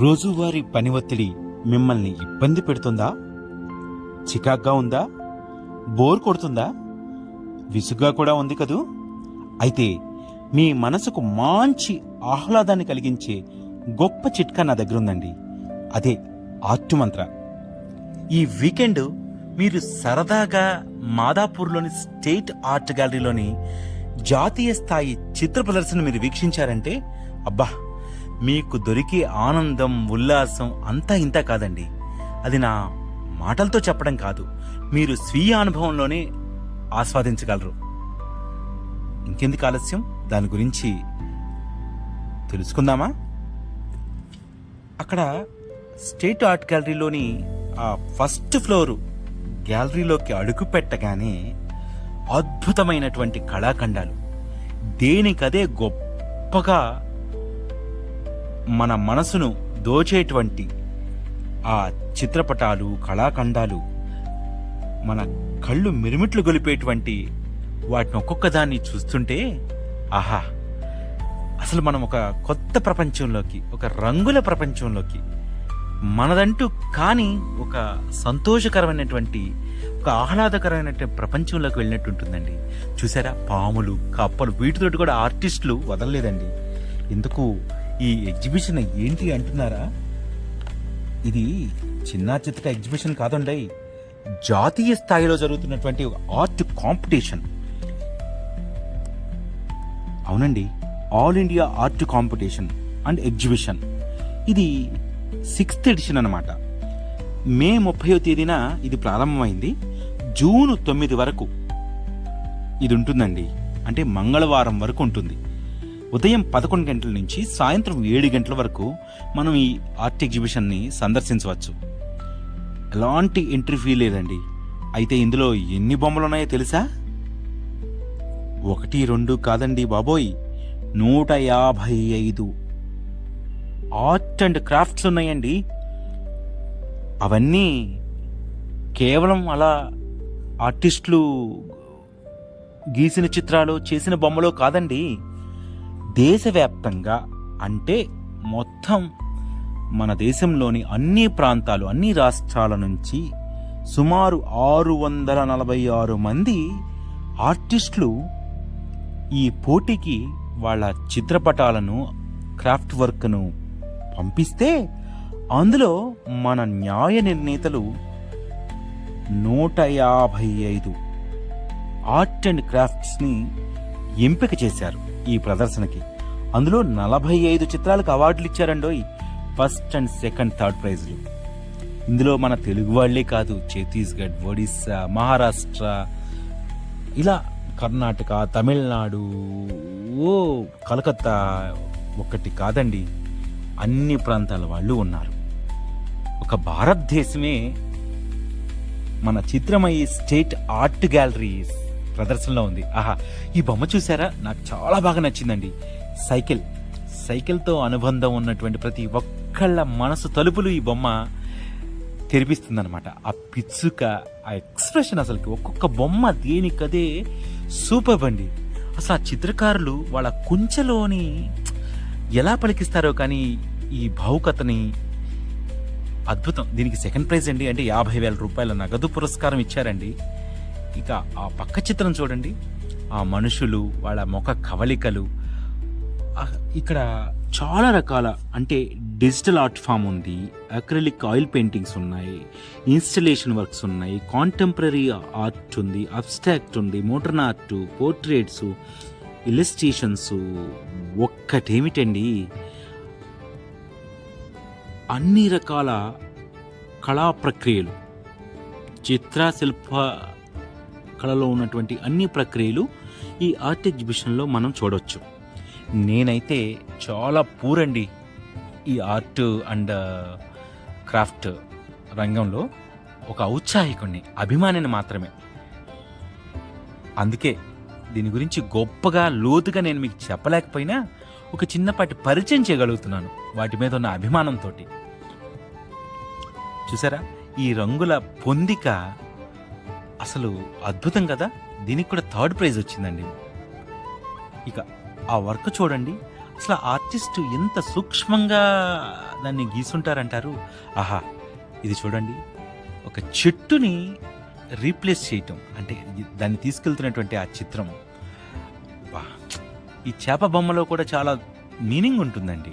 రోజువారీ పని ఒత్తిడి మిమ్మల్ని ఇబ్బంది పెడుతుందా? చికాగ్గా ఉందా? బోర్ కొడుతుందా? విసుగ్గా కూడా ఉంది కదూ? అయితే మీ మనసుకు మంచి ఆహ్లాదాన్ని కలిగించే గొప్ప చిట్కా నా దగ్గర ఉందండి అదే ఆర్ట్ మంత్ర. ఈ వీకెండ్ మీరు సరదాగా మాదాపూర్లోని స్టేట్ ఆర్ట్ గ్యాలరీలోని జాతీయ స్థాయి చిత్ర ప్రదర్శన మీరు వీక్షించారంటే అబ్బా! మీకు దొరికే ఆనందం ఉల్లాసం అంతా ఇంత కాదండి. అది నా మాటలతో చెప్పడం కాదు. మీరు స్వీయ అనుభవంలోనే ఆస్వాదించగలరు. ఇంకెందుకు ఆలస్యం? దాని గురించి తెలుసుకుందామా? అక్కడ స్టేట్ ఆర్ట్ గ్యాలరీలోని ఆ ఫస్ట్ ఫ్లోరు గ్యాలరీలోకి అడుగు పెట్టగానే అద్భుతమైనటువంటి కళాఖండాలు. దేనికదే గొప్పగా మన మనసును దోచేటువంటి ఆ చిత్రపటాలు కళాఖండాలు మన కళ్ళు మిరుమిట్లు గొలిపేటువంటి వాటిని ఒక్కొక్క దాన్ని చూస్తుంటే ఆహా! అసలు మనం ఒక కొత్త ప్రపంచంలోకి ఒక రంగుల ప్రపంచంలోకి మనదంటూ కానీ ఒక సంతోషకరమైనటువంటి ఒక ఆహ్లాదకరమైనటువంటి ప్రపంచంలోకి వెళ్ళినట్టు ఉంటుందండి. చూసారా? పాములు కప్పలు వీటితోటి కూడా ఆర్టిస్టులు వదలలేదండి. ఎందుకు? ఈ ఎగ్జిబిషన్ ఏంటి అంటున్నారా? ఇది చిన్న చిత్ర ఎగ్జిబిషన్ కాదండి. జాతీయ స్థాయిలో జరుగుతున్నటువంటి ఆర్ట్ కాంపిటీషన్. అవునండి all India art competition and exhibition. ఇది సిక్స్త్ ఎడిషన్ అనమాట మే ముప్పయో తేదీన ఇది ప్రారంభమైంది. జూన్ తొమ్మిది వరకు ఇది ఉంటుందండి. అంటే మంగళవారం వరకు ఉంటుంది. ఉదయం పదకొండు గంటల నుంచి సాయంత్రం ఏడు గంటల వరకు మనం ఈ ఆర్ట్ ఎగ్జిబిషన్ని సందర్శించవచ్చు. ఎలాంటి ఎంట్రీ ఫీ లేదండి. అయితే ఇందులో ఎన్ని బొమ్మలు ఉన్నాయో తెలుసా? ఒకటి రెండు కాదండి బాబోయ్. నూట యాభై ఐదు. ఆర్ట్ అండ్ క్రాఫ్ట్స్ ఉన్నాయండి. అవన్నీ కేవలం అలా ఆర్టిస్టులు గీసిన చిత్రాలు చేసిన బొమ్మలో కాదండి. దేశవ్యాప్తంగా అంటే మొత్తం మన దేశంలోని అన్ని ప్రాంతాలు అన్ని రాష్ట్రాల నుంచి సుమారు ఆరు వందల నలభై ఆరు మంది ఆర్టిస్టులు ఈ పోటీకి వాళ్ళ చిత్రపటాలను క్రాఫ్ట్ వర్క్ను పంపిస్తే అందులో మన న్యాయ నిర్ణేతలు నూట యాభై ఐదు ఆర్ట్ అండ్ క్రాఫ్ట్స్ని ఎంపిక చేశారు. ఈ ప్రదర్శనకి. అందులో నలభై ఐదు చిత్రాలకు అవార్డులు ఇచ్చారండోయ్ ఫస్ట్ అండ్ సెకండ్ థర్డ్ ప్రైజ్లు. ఇందులో మన తెలుగు వాళ్ళే కాదు ఛత్తీస్గఢ్ ఒడిస్సా మహారాష్ట్ర ఇలా కర్ణాటక తమిళనాడు ఓ కలకత్తా ఒకటి కాదండి అన్ని ప్రాంతాల వాళ్ళు ఉన్నారు. ఒక భారతదేశమే మన చిత్రమయ్యి స్టేట్ ఆర్ట్ గ్యాలరీస్ ప్రదర్శనలో ఉంది. ఆహా ఈ బొమ్మ చూసారా? నాకు చాలా బాగా నచ్చిందండి. సైకిల్. సైకిల్తో అనుబంధం ఉన్నటువంటి ప్రతి ఒక్కళ్ళ మనసు తలుపులు ఈ బొమ్మ తెరిపిస్తుందన్నమాట. ఆ పిచ్చుక ఆ ఎక్స్ప్రెషన్ అసలుకి ఒక్కొక్క బొమ్మ దేనికదే సూపర్ బండి అసలు ఆ చిత్రకారులు వాళ్ళ కుంచెలోని ఎలా పలికిస్తారో కానీ ఈ భావుకతని అద్భుతం. దీనికి సెకండ్ ప్రైజ్ అండి. అంటే యాభై వేల రూపాయల నగదు పురస్కారం ఇచ్చారండి. ఇక ఆ పక్క చిత్రం చూడండి. ఆ మనుషులు వాళ్ళ ముఖ కవలికలు ఇక్కడ చాలా రకాల అంటే డిజిటల్ ఆర్ట్ ఫామ్ ఉంది. అక్రిలిక్ ఆయిల్ పెయింటింగ్స్ ఉన్నాయి. ఇన్స్టలేషన్ వర్క్స్ ఉన్నాయి. కాంటెంపరీ ఆర్ట్ ఉంది. అబ్స్ట్రాక్ట్ ఉంది. మోడర్న్ ఆర్ట్ పోర్ట్రేట్స్ ఇలిస్ట్రేషన్స్ ఒక్కటేమిటండి? అన్ని రకాల కళా ప్రక్రియలు. చిత్రశిల్ప కళలో ఉన్నటువంటి అన్ని ప్రక్రియలు ఈ ఆర్ట్ ఎగ్జిబిషన్లో మనం చూడవచ్చు నేనైతే చాలా పూరండి ఈ ఆర్ట్ అండ్ uh, క్రాఫ్ట్ రంగంలో ఒక ఔత్సాహికుణ్ణి అభిమానిని మాత్రమే. అందుకే దీని గురించి గొప్పగా లోతుగా నేను మీకు చెప్పలేకపోయినా ఒక చిన్నపాటి పరిచయం చేయగలుగుతున్నాను వాటి మీద ఉన్న అభిమానంతో చూసారా? ఈ రంగుల పొందిక అసలు అద్భుతం కదా. దీనికి కూడా థర్డ్ ప్రైజ్ వచ్చిందండి. ఇక ఆ వర్క్ చూడండి. అసలు ఆర్టిస్ట్ ఎంత సూక్ష్మంగా దాన్ని గీసుంటారంటారు? ఆహా ఇది చూడండి. ఒక చెట్టుని రీప్లేస్ చేయటం. అంటే దాన్ని తీసుకెళ్తున్నటువంటి ఆ చిత్రం. వా ఈ చేప బొమ్మలో కూడా చాలా మీనింగ్ ఉంటుందండి.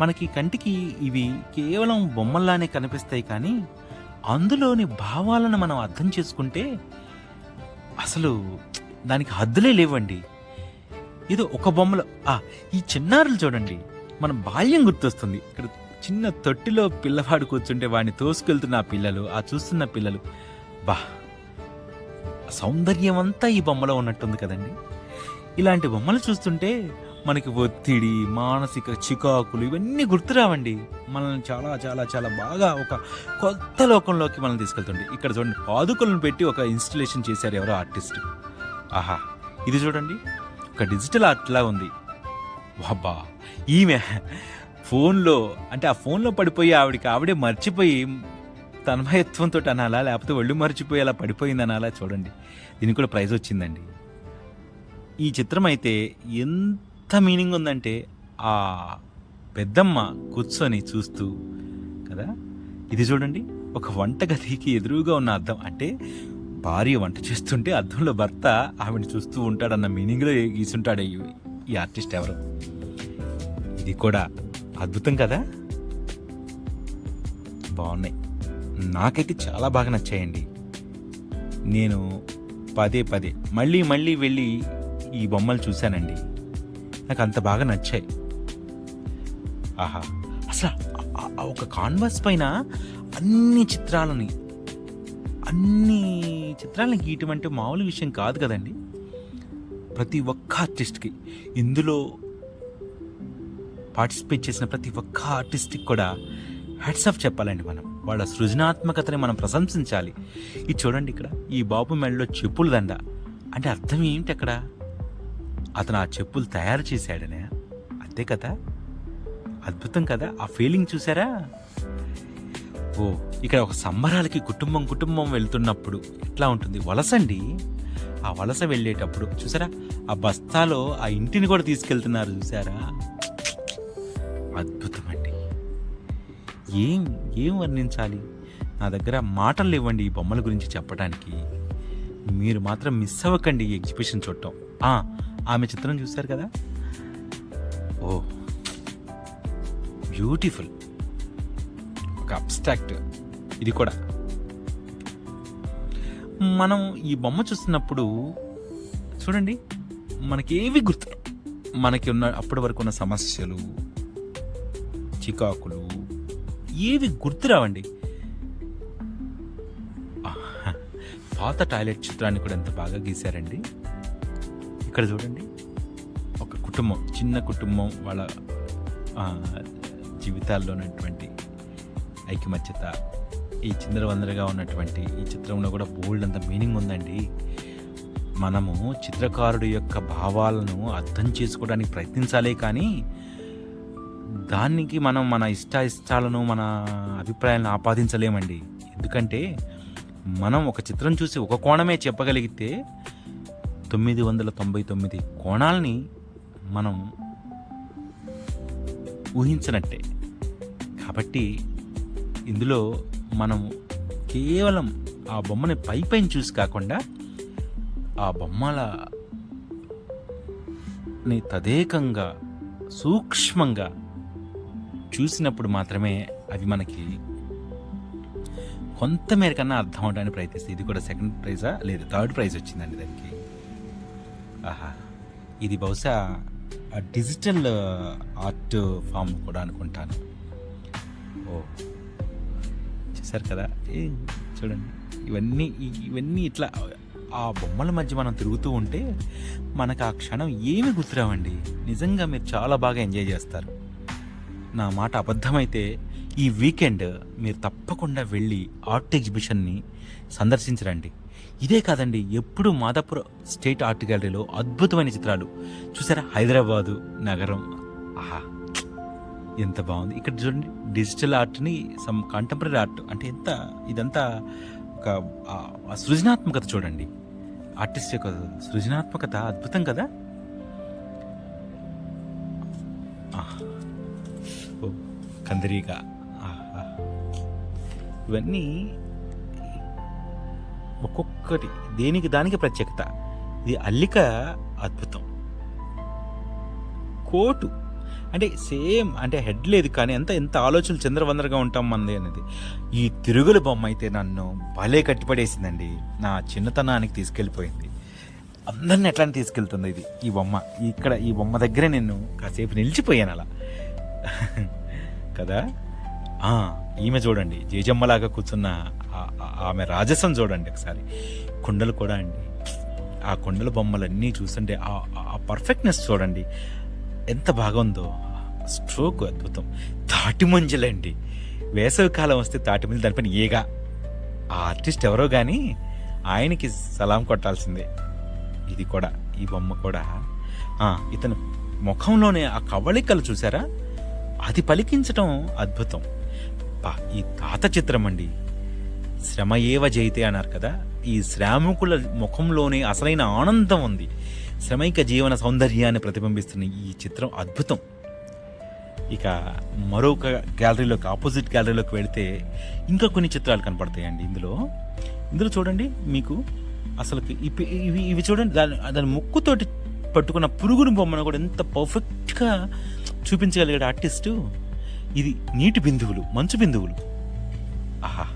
మనకి కంటికి ఇవి కేవలం బొమ్మల్లానే కనిపిస్తాయి కానీ అందులోని భావాలను మనం అర్థం చేసుకుంటే అసలు దానికి హద్దులే లేవండి. ఏదో ఒక బొమ్మలో ఆ ఈ చిన్నారులు చూడండి. మన బాల్యం గుర్తొస్తుంది. ఇక్కడ చిన్న తొట్టిలో పిల్లవాడు కూర్చుంటే వాడిని తోసుకెళ్తున్న ఆ పిల్లలు ఆ చూస్తున్న పిల్లలు. బా సౌందర్యం అంతా ఈ బొమ్మలో ఉన్నట్టుంది కదండి. ఇలాంటి బొమ్మలు చూస్తుంటే మనకి ఒత్తిడి మానసిక చికాకులు ఇవన్నీ గుర్తురావండి. మనల్ని చాలా చాలా చాలా బాగా ఒక కొత్త లోకంలోకి మనల్ని తీసుకెళ్తుంది. ఇక్కడ చూడండి పాదుకలను పెట్టి ఒక ఇన్స్టలేషన్ చేశారు ఎవరో ఆర్టిస్ట్. ఆహా ఇది చూడండి ఒక డిజిటల్ ఆర్ట్లా ఉంది. బాబా ఈమె ఫోన్లో అంటే ఆ ఫోన్లో పడిపోయి ఆవిడకి ఆవిడే మర్చిపోయి తన్మయత్వంతో అనాలా లేకపోతే ఒళ్ళు మర్చిపోయి అలా పడిపోయింది అనాలా చూడండి. దీనికి కూడా ప్రైజ్ వచ్చిందండి. ఈ చిత్రం అయితే ఎంత మీనింగ్ ఉందంటే ఆ పెద్దమ్మ కూర్చొని చూస్తూ కదా? ఇది చూడండి ఒక వంటగదికి ఎదురుగా ఉన్న అద్దం. అంటే భార్య వంట చేస్తుంటే అద్దంలో భర్త ఆవిడని చూస్తూ ఉంటాడన్న మీనింగ్లో గీసుంటాడు ఈ ఈ ఆర్టిస్ట్ ఎవరు? ఇది కూడా అద్భుతం కదా? బాగున్నాయి. నాకైతే చాలా బాగా నచ్చాయండి. నేను పదే పదే మళ్ళీ మళ్ళీ వెళ్ళి ఈ బొమ్మలు చూశానండి. నాకు అంత బాగా నచ్చాయి. ఆహా అసలు ఒక కాన్వాస్ పైన అన్ని చిత్రాలని అన్ని చిత్రాలను గీయటం అంటే మామూలు విషయం కాదు కదండి. ప్రతి ఒక్క ఆర్టిస్ట్కి ఇందులో పార్టిసిపేట్ చేసిన ప్రతి ఒక్క ఆర్టిస్ట్కి కూడా హ్యాట్స్ ఆఫ్ చెప్పాలండి మనం. వాళ్ళ సృజనాత్మకతని మనం ప్రశంసించాలి. ఇది చూడండి ఇక్కడ ఈ బాబు మెడలో చెప్పులు దండ. అంటే అర్థం ఏంటి అక్కడ? అతను ఆ చెప్పులు తయారు చేశాడనే. అంతే కదా? అద్భుతం కదా? ఆ ఫీలింగ్ చూసారా? ఓ ఇక్కడ ఒక సంబరాలకి కుటుంబం కుటుంబం వెళ్తున్నప్పుడు ఎట్లా ఉంటుంది. వలసండి. ఆ వలస వెళ్ళేటప్పుడు చూసారా? ఆ బస్తాలో ఆ ఇంటిని కూడా తీసుకెళ్తున్నారు చూసారా? అద్భుతమండి. ఏం ఏం వర్ణించాలి? నా దగ్గర మాటలు లేవండి ఈ బొమ్మల గురించి చెప్పడానికి. మీరు మాత్రం మిస్ అవ్వకండి ఈ ఎగ్జిబిషన్ చూడటం. ఆమె చిత్రం చూశారు కదా? Oh beautiful. ఒక అబ్స్ట్రాక్ట్. ఇది కూడా. మనం ఈ బొమ్మ చూస్తున్నప్పుడు చూడండి మనకేవి గుర్తు మనకి ఉన్న అప్పటి వరకు ఉన్న సమస్యలు చికాకులు ఏవి గుర్తురావండి రావండి? పాత టాయిలెట్ చిత్రాన్ని కూడా ఎంత బాగా గీశారండి. ఇక్కడ చూడండి. ఒక కుటుంబం చిన్న కుటుంబం వాళ్ళ జీవితాల్లో ఉన్నటువంటి ఐకమత్యత ఈ చిందరవందరగా ఉన్నటువంటి ఈ చిత్రంలో కూడా బోల్డ్ అంత మీనింగ్ ఉందండి. మనము చిత్రకారుడి యొక్క భావాలను అర్థం చేసుకోవడానికి ప్రయత్నించాలి కానీ దానికి మనం మన ఇష్ట ఇష్టాలను మన అభిప్రాయాలను ఆపాదించలేమండి. ఎందుకంటే మనం ఒక చిత్రం చూసి ఒక కోణమే చెప్పగలిగితే తొమ్మిది వందల తొంభై తొమ్మిది కోణాలని మనం ఊహించినట్టే. కాబట్టి ఇందులో మనం కేవలం ఆ బొమ్మని పై పైన చూసి కాకుండా ఆ బొమ్మల ని తదేకంగా సూక్ష్మంగా చూసినప్పుడు మాత్రమే అవి మనకి కొంతమేరకన్నా అర్థం అవడానికి ప్రయత్నిస్తాయి. ఇది కూడా సెకండ్ ప్రైజా? లేదు థర్డ్ ప్రైజ్ వచ్చిందండి దానికి. ఆహా. ఇది బహుశా డిజిటల్ ఆర్ట్ ఫామ్ కూడా అనుకుంటాను. ఓ. చూసారు కదా? ఏ చూడండి. ఇవన్నీ ఇవన్నీ ఇట్లా ఆ బొమ్మల మధ్య మనం తిరుగుతూ ఉంటే మనకు ఆ క్షణం ఏమి గుర్తురావండి? నిజంగా మీరు చాలా బాగా ఎంజాయ్ చేస్తారు. నా మాట అబద్ధమైతే ఈ వీకెండ్ మీరు తప్పకుండా వెళ్ళి ఆర్ట్ ఎగ్జిబిషన్ని సందర్శించరండి. ఇదే కాదండి ఎప్పుడు మాదాపూర్ స్టేట్ ఆర్ట్ గ్యాలరీలో అద్భుతమైన చిత్రాలు. చూసారా? హైదరాబాదు నగరం. ఆహా! ఎంత బాగుంది. ఇక్కడ చూడండి డిజిటల్ ఆర్ట్ని సమ్ కాంటెంపరీ ఆర్ట్. అంటే ఎంత ఇదంతా ఒక సృజనాత్మకత చూడండి. ఆర్టిస్ట్ యొక్క సృజనాత్మకత అద్భుతం కదా? కందిరీగా. ఆహా. ఇవన్నీ ఒక్కొక్కటి దేనికి దానికి ప్రత్యేకత? ఇది అల్లిక అద్భుతం. కోటు. అంటే సేమ్ అంటే హెడ్ లేదు కానీ ఎంత ఎంత ఆలోచనలు చంద్రవందరగా ఉంటాం మంది అనేది. ఈ తిరుగుల బొమ్మ అయితే నన్ను భలే కట్టిపడేసిందండి. నా చిన్నతనానికి తీసుకెళ్ళిపోయింది. అందరిని ఎట్లా తీసుకెళ్తుంది ఇది? ఈ బొమ్మ. ఇక్కడ ఈ బొమ్మ దగ్గరే నేను కాసేపు నిలిచిపోయాను అలా. కదా? ఈమె చూడండి. జేజమ్మలాగా కూర్చున్న ఆమె రాజసం చూడండి ఒకసారి. కుండలు కూడా అండి. ఆ కొండల బొమ్మలన్నీ చూస్తుంటే ఆ- ఆ పర్ఫెక్ట్నెస్ చూడండి. ఎంత బాగుందో. స్ట్రోక్ అద్భుతం. తాటిమంజలండి వేసవికాలం వస్తే తాటిమంజలు దానిపైన ఏగా ఆ ఆర్టిస్ట్ ఎవరో కానీ ఆయనకి సలాం కొట్టాల్సిందే. ఇది కూడా ఈ బొమ్మ కూడా. ఇతను ముఖంలోనే ఆ కవళికలు చూసారా? అది పలికించటం అద్భుతం. ఈ తాత చిత్రం అండి. శ్రమ ఏవ జయితే అన్నారు కదా ఈ శ్రామికుల ముఖంలోనే అసలైన ఆనందం ఉంది. శ్రమైక జీవన సౌందర్యాన్ని ప్రతిబింబిస్తున్న ఈ చిత్రం అద్భుతం. ఇక మరొక గ్యాలరీలోకి ఆపోజిట్ గ్యాలరీలోకి వెళితే ఇంకా కొన్ని చిత్రాలు కనపడతాయండి ఇందులో. ఇందులో చూడండి మీకు అసలు ఇవి ఇవి ఇవి చూడండి దాని దాని ముక్కుతోటి పట్టుకున్న పురుగుని బొమ్మను కూడా ఎంత పర్ఫెక్ట్గా చూపించగలిగాడు ఆర్టిస్టు. ఇది నీటి బిందువులు మంచు బిందువులు. ఆహా.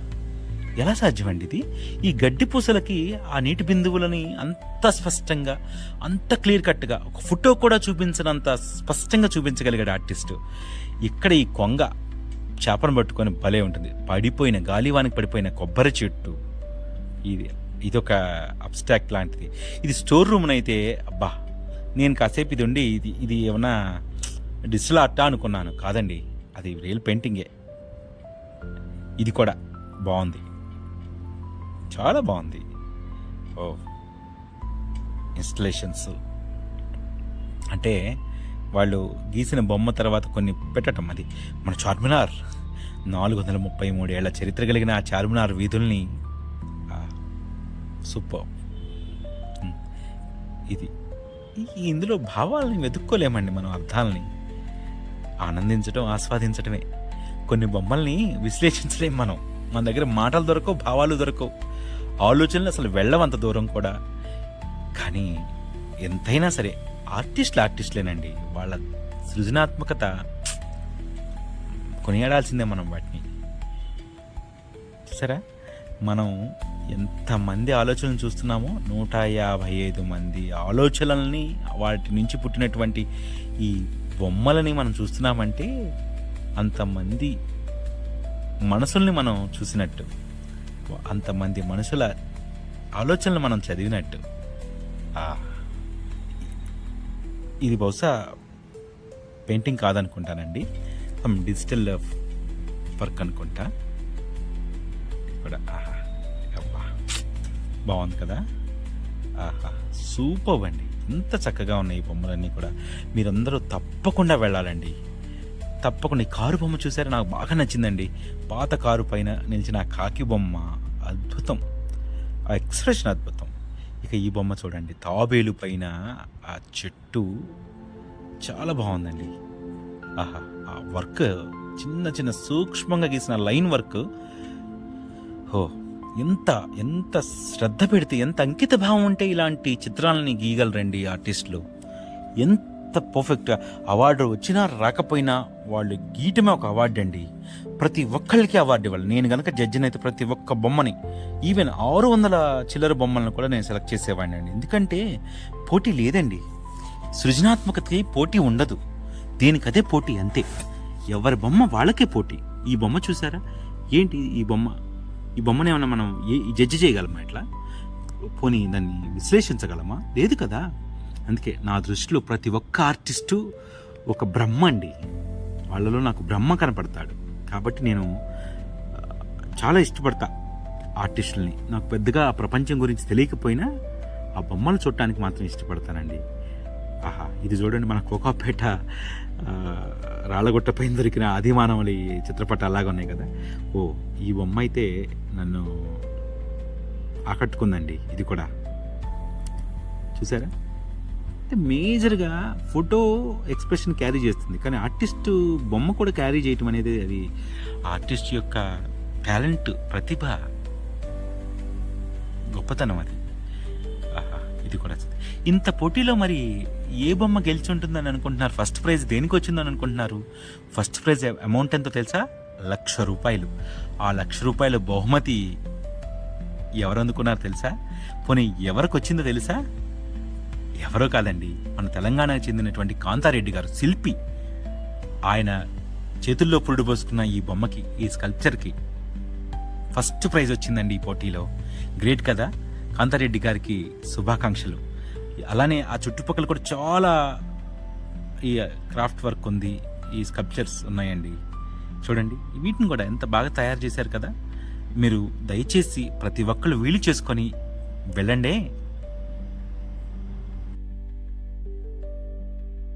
ఎలా సాధ్యమండి ఇది? ఈ గడ్డి పూసలకి ఆ నీటి బిందువులని అంత స్పష్టంగా అంత క్లియర్ కట్గా ఒక ఫోటో కూడా చూపించినంత స్పష్టంగా చూపించగలిగాడు ఆర్టిస్టు. ఇక్కడ ఈ కొంగ చేపను పట్టుకొని భలే ఉంటుంది. పడిపోయిన గాలివానికి పడిపోయిన కొబ్బరి చెట్టు. ఇది ఇదొక అబ్స్ట్రాక్ట్ లాంటిది. ఇది స్టోర్ రూమ్నైతే అయితే అబ్బా! నేను కాసేపు ఇది ఉండి ఇది ఇది ఏమన్నా డిజిటల్ ఆర్టా అనుకున్నాను. కాదండి అది రియల్ పెయింటింగే. ఇది కూడా బాగుంది. చాలా బాగుంది. ఓ ఇన్స్టలేషన్స్ అంటే వాళ్ళు గీసిన బొమ్మ తర్వాత కొన్ని పెట్టటం అది. మన చార్మినార్ నాలుగు వందల ముప్పై మూడేళ్ళ చరిత్ర కలిగిన ఆ చార్మినార్ వీధుల్ని సూపర్. ఇది. ఇందులో భావాలని వెతుక్కోలేమండి మనం అర్థాలని. ఆనందించడం ఆస్వాదించడమే కొన్ని బొమ్మల్ని విశ్లేషించలేం మనం. మన దగ్గర మాటలు దొరకవు భావాలు దొరకవు. ఆలోచనలు అసలు వెళ్ళవంత దూరం కూడా. కానీ ఎంతైనా సరే ఆర్టిస్టులు ఆర్టిస్టులేనండి. వాళ్ళ సృజనాత్మకత కొనియాడాల్సిందే మనం వాటిని. సరే? మనం ఎంతమంది ఆలోచనలు చూస్తున్నామో నూట యాభై ఐదు మంది ఆలోచనల్ని వాటి నుంచి పుట్టినటువంటి ఈ బొమ్మలని మనం చూస్తున్నామంటే అంతమంది మనసుల్ని మనం చూసినట్టు. అంతమంది మనుషుల ఆలోచనలు మనం చదివినట్టు. ఇది బహుశా పెయింటింగ్ కాదనుకుంటానండి. డిజిటల్ వర్క్ అనుకుంటా. కూడా ఆహా అబ్బా బాగుంది కదా. ఆహా సూపర్ అండి. ఎంత చక్కగా ఉన్నాయి ఈ బొమ్మలన్నీ కూడా. మీరందరూ తప్పకుండా వెళ్ళాలండి. తప్పకుండా ఈ కారు బొమ్మ చూసారా? నాకు బాగా నచ్చిందండి. పాత కారు పైన నిలిచిన కాకి బొమ్మ అద్భుతం. ఆ ఎక్స్ప్రెషన్ అద్భుతం. ఇక ఈ బొమ్మ చూడండి. తాబేలు పైన ఆ చెట్టు చాలా బాగుందండి. ఆహా ఆ వర్క్ చిన్న చిన్న సూక్ష్మంగా గీసిన లైన్ వర్క్. హో ఎంత ఎంత శ్రద్ధ పెడితే ఎంత అంకిత భావం ఉంటే ఇలాంటి చిత్రాలని గీయగలరండి ఆర్టిస్టులు. ఎంత పర్ఫెక్ట్గా అవార్డు వచ్చినా రాకపోయినా వాళ్ళు గీయటమే ఒక అవార్డు అండి. ప్రతి ఒక్కళ్ళకి అవార్డు ఇవ్వాలి. నేను కనుక జడ్జిని అయితే ప్రతి ఒక్క బొమ్మని ఈవెన్ ఆరు వందల చిల్లర బొమ్మలను కూడా నేను సెలెక్ట్ చేసేవాడిని అండి. ఎందుకంటే పోటీ లేదండి. సృజనాత్మకతకి పోటీ ఉండదు. దేనికదే పోటీ అంతే. ఎవరి బొమ్మ వాళ్ళకే పోటీ. ఈ బొమ్మ చూసారా? ఏంటి ఈ బొమ్మ? ఈ బొమ్మను ఏమన్నా మనం ఏ జడ్జి చేయగలమా ఇట్లా? పోనీ దాన్ని విశ్లేషించగలమా? లేదు కదా? అందుకే నా దృష్టిలో ప్రతి ఒక్క ఆర్టిస్టు ఒక బ్రహ్మ అండి. వాళ్ళలో నాకు బ్రహ్మ కనపడతాడు. కాబట్టి నేను చాలా ఇష్టపడతా ఆర్టిస్టుల్ని. నాకు పెద్దగా ఆ ప్రపంచం గురించి తెలియకపోయినా ఆ బొమ్మలు చూడటానికి మాత్రం ఇష్టపడతానండి. ఆహా ఇది చూడండి మన కోకాపేట ఆ, రాళ్ళగుట్టపైన దొరికిన ఆదిమానవులి చిత్రపటాలు అలాగా ఉన్నాయి కదా. ఓ ఈ బొమ్మ అయితే నన్ను ఆకట్టుకుందండి ఇది కూడా. చూసారా? అంటే మేజర్గా ఫోటో ఎక్స్ప్రెషన్ క్యారీ చేస్తుంది. కానీ ఆర్టిస్ట్ బొమ్మ కూడా క్యారీ చేయటం అనేది అది ఆర్టిస్ట్ యొక్క టాలెంట్ ప్రతిభ. గొప్పతనం అది. ఆహా, ఇది కూడా ఇంత పోటీలో మరి ఏ బొమ్మ గెలిచి ఉంటుందని అనుకుంటున్నారు? ఫస్ట్ ప్రైజ్ దేనికి వచ్చిందని అనుకుంటున్నారు? ఫస్ట్ ప్రైజ్ అమౌంట్ ఎంతో తెలుసా? లక్ష రూపాయలు. ఆ లక్ష రూపాయల బహుమతి ఎవరు అందుకున్నారు తెలుసా? పోనీ ఎవరికి వచ్చిందో తెలుసా? ఎవరో కాదండి మన తెలంగాణకు చెందినటువంటి కాంతారెడ్డి గారు శిల్పి. ఆయన చేతుల్లో పురుడు పోసుకున్న ఈ బొమ్మకి ఈ స్కల్ప్చర్కి ఫస్ట్ ప్రైజ్ వచ్చిందండి ఈ పోటీలో. గ్రేట్ కదా కాంతారెడ్డి గారికి శుభాకాంక్షలు. అలానే ఆ చుట్టుపక్కల కూడా చాలా ఈ క్రాఫ్ట్ వర్క్ ఉంది ఈ స్కల్ప్చర్స్ ఉన్నాయండి. చూడండి వీటిని కూడా ఎంత బాగా తయారు చేశారు కదా. మీరు దయచేసి ప్రతి ఒక్కళ్ళు వీలు చేసుకొని వెళ్ళండి.